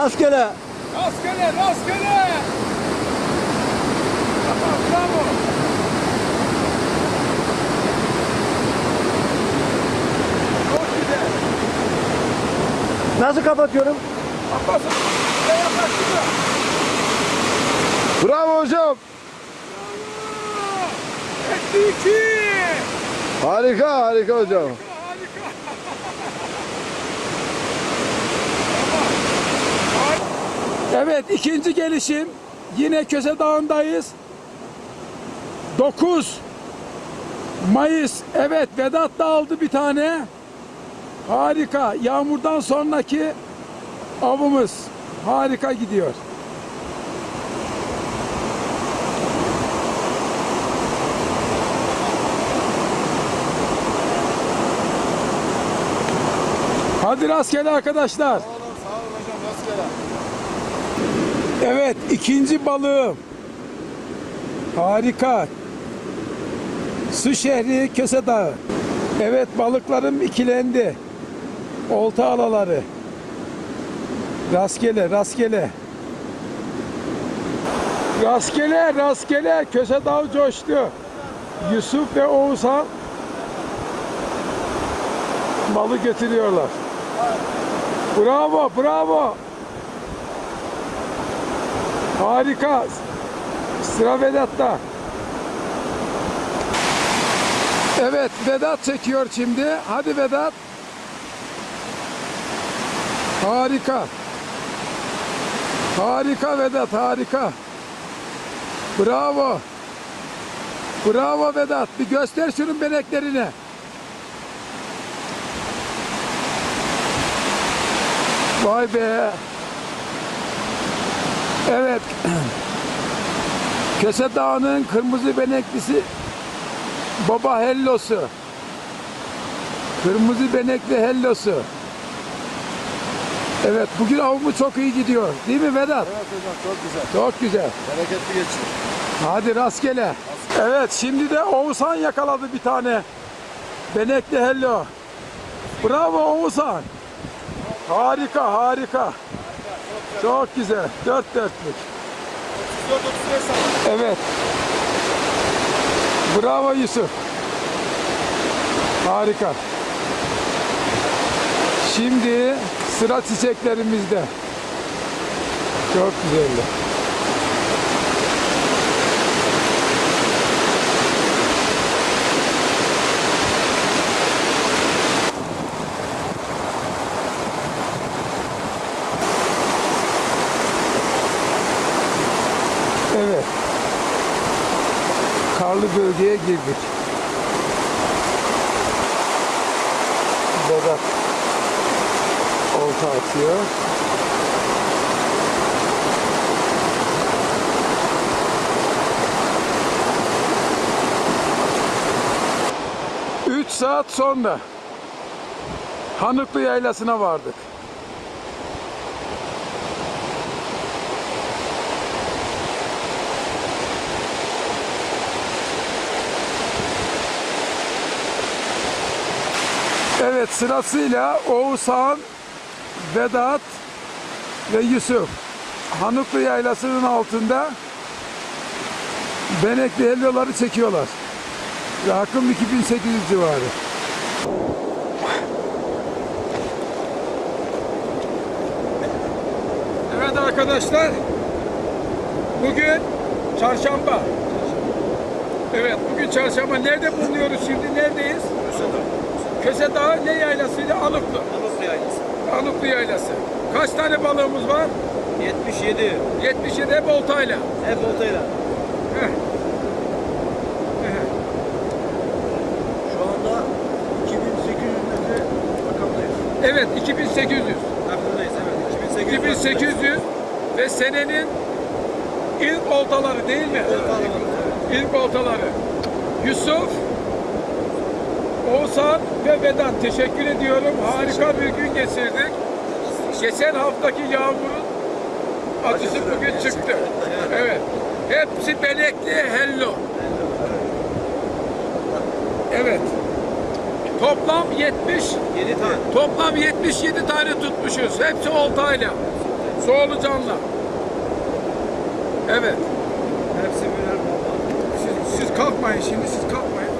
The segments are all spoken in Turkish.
Rastgele. Rastgele, rastgele. Bravo. Çok güzel. Nasıl kapatıyorum? Yaklaştırma. Bravo hocam. Etti iki. Harika harika hocam. Harika. Evet ikinci gelişim yine Köse Dağı'ndayız. 9 Mayıs evet Vedat da aldı bir tane. Harika yağmurdan sonraki avımız harika gidiyor. Hadi rastgele arkadaşlar. Sağ olun hocam rastgele. Evet ikinci balığım. Harika. Su şehri Köse Dağı. Evet balıklarım ikilendi. Olta alaları. Rastgele rastgele. Rastgele rastgele Köse Dağı coştu. Yusuf ve Oğuzhan balı götürüyorlar. Bravo bravo. Harika. Sıra Vedat'ta. Evet Vedat çekiyor şimdi. Hadi Vedat. Harika. Harika Vedat harika. Bravo. Bravo Vedat. Bir göster şunun beneklerini. Vay be. Evet. Köse Dağı'nın kırmızı beneklisi Baba Hellosu. Kırmızı benekli Hellosu. Evet bugün avımı çok iyi gidiyor. Değil mi Vedat? Evet hocam çok güzel. Çok güzel. Bereketli geçiyor. Hadi rastgele. Evet şimdi de Oğuzhan yakaladı bir tane. Benekli Hello. Bravo Oğuzhan. Harika harika. Çok güzel. Dört dörtlük. 34 35 Evet. Bravo Yusuf. Harika. Şimdi sıra çiçeklerimizde. Çok güzeldi. Evet. Karlı bölgeye girdik. Vedat olta atıyor. Üç saat sonra Hanıklı Yaylası'na vardık. Evet sırasıyla Oğuzhan, Vedat ve Yusuf Hanıklı Yaylası'nın altında benekli helloları çekiyorlar. Rakım 2800 civarı. Evet arkadaşlar bugün çarşamba. Evet bugün çarşamba. Nerede bulunuyoruz şimdi? Neredeyiz? Köse Dağı ne yaylasıydı? Anıklı. Anıklı Yaylası. Anıklı yaylası. Kaç tane balığımız var? 77. 77 hep oltayla. Hep oltayla. Heh. Heh. Şu anda 2800 metre rakamdayız. Evet 2800. Rakamdayız evet. 2800. 2800 ve senenin ilk oltaları değil mi? Oltaları, İlk oltaları. Yusuf, Oğuzhan ve Vedat teşekkür ediyorum. Harika bir gün geçirdik. Geçen haftaki yağmurun acısı bugün çıktı. Evet. Hepsi benekli hello. Evet. Toplam 70 7 tane. toplam 77 tane tutmuşuz. Hepsi oltayla. Solucanla. Evet. Hepsi birer. Siz, siz kalkmayın şimdi siz kalkmayın.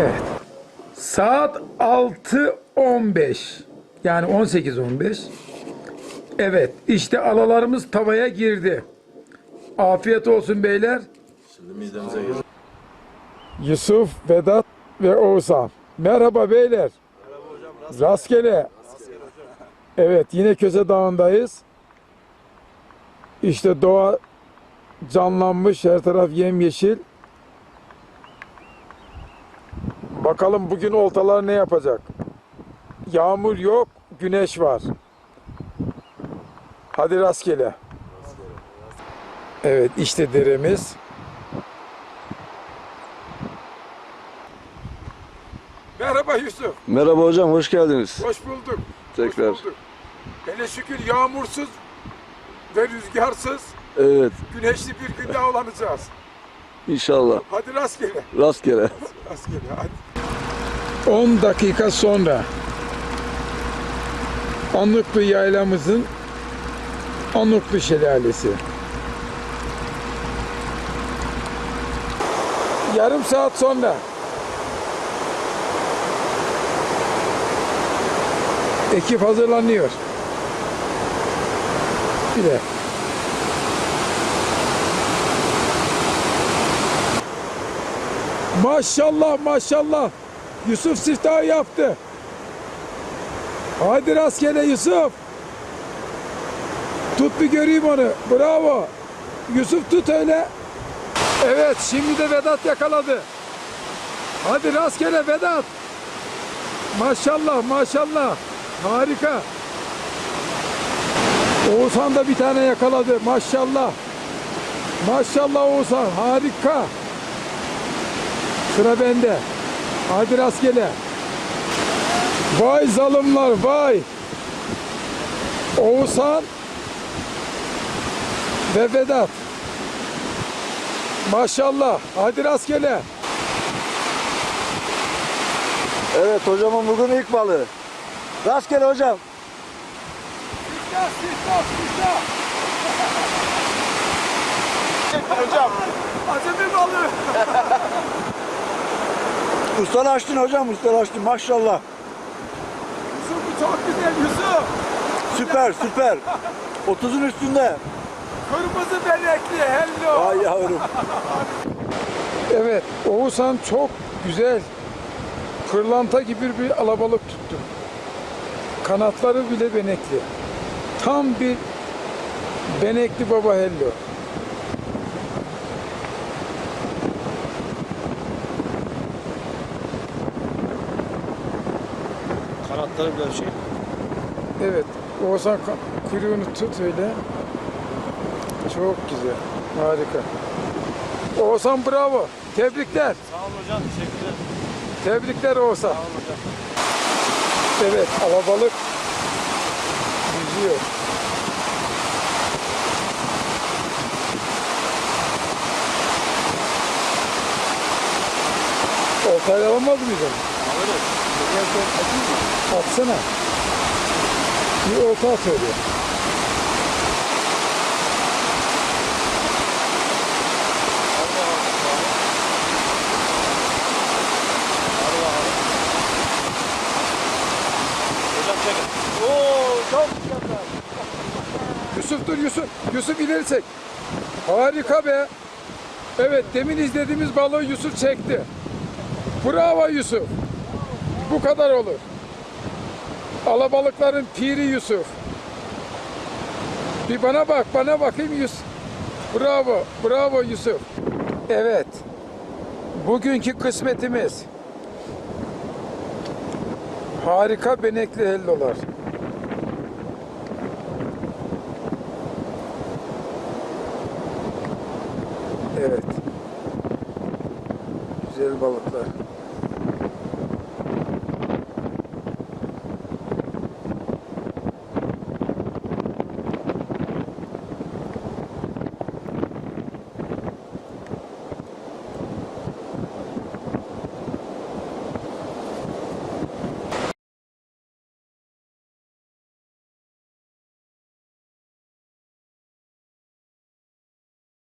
Evet. Saat 6.15. Yani 18.15. Evet, işte alalarımız tavaya girdi. Afiyet olsun beyler. Yusuf, Vedat ve Oğuzhan. Merhaba beyler. Rastgele. Evet yine Köse Dağı'ndayız. İşte doğa canlanmış. Her taraf yemyeşil. Bakalım bugün oltalar ne yapacak? Yağmur yok, güneş var. Hadi rastgele. Evet işte deremiz. Merhaba Yusuf. Merhaba hocam hoş geldiniz. Hoş bulduk. Tekrar. Hoş bulduk. Hele şükür yağmursuz ve rüzgarsız Evet güneşli bir günde avlanacağız. inşallah. Hadi rastgele. Rastgele. Rastgele hadi. 10 dakika sonra Anlıklı yaylamızın Anlıklı şelalesi. Yarım saat sonra ekip hazırlanıyor. Bir de Maşallah maşallah. Yusuf siftahı yaptı. Hadi rastgele Yusuf. Tut bir göreyim onu. Bravo. Yusuf tut öyle. Evet şimdi de Vedat yakaladı. Hadi rastgele Vedat. Maşallah maşallah. Harika. Oğuzhan da bir tane yakaladı. Maşallah. Maşallah Oğuzhan harika. Sıra bende. Hadi rastgele. Vay zalimler vay. Oğuzhan ve Vedat. Maşallah. Hadi rastgele. Evet hocamın bugün ilk balığı. Rastgele hocam. Siftah, siftah, siftah. Hocam. Acemi balığı. Ustalaştın hocam ustalaştın maşallah. Yusuf bu çok güzel Yusuf. Süper süper. 30'un üstünde. Kırmızı benekli hello. Vay yavrum. Evet, Oğuzhan çok güzel pırlanta gibi bir alabalık tuttu. Kanatları bile benekli. Tam bir benekli baba hello. Kanatları bile şey. Evet, Oğuzhan kuyruğunu tut öyle. Çok güzel, harika. Oğuzhan bravo, tebrikler. Sağ olun hocam. Teşekkürler. Tebrikler Oğuzhan. Sağ olun hocam. Evet, alabalık yüzüyor. Oltayla alamaz mıyız onu? Atsana. Bir olta at öyle. Yusuf dur Yusuf. Yusuf ileri çek. Harika be. Evet demin izlediğimiz balığı Yusuf çekti. Bravo Yusuf. Bu kadar olur. Alabalıkların piri Yusuf. Bir bana bak, bana bakayım Yusuf. Bravo, bravo Yusuf. Evet. Bugünkü kısmetimiz. Harika benekli hellolar. Evet. Güzel balıklar.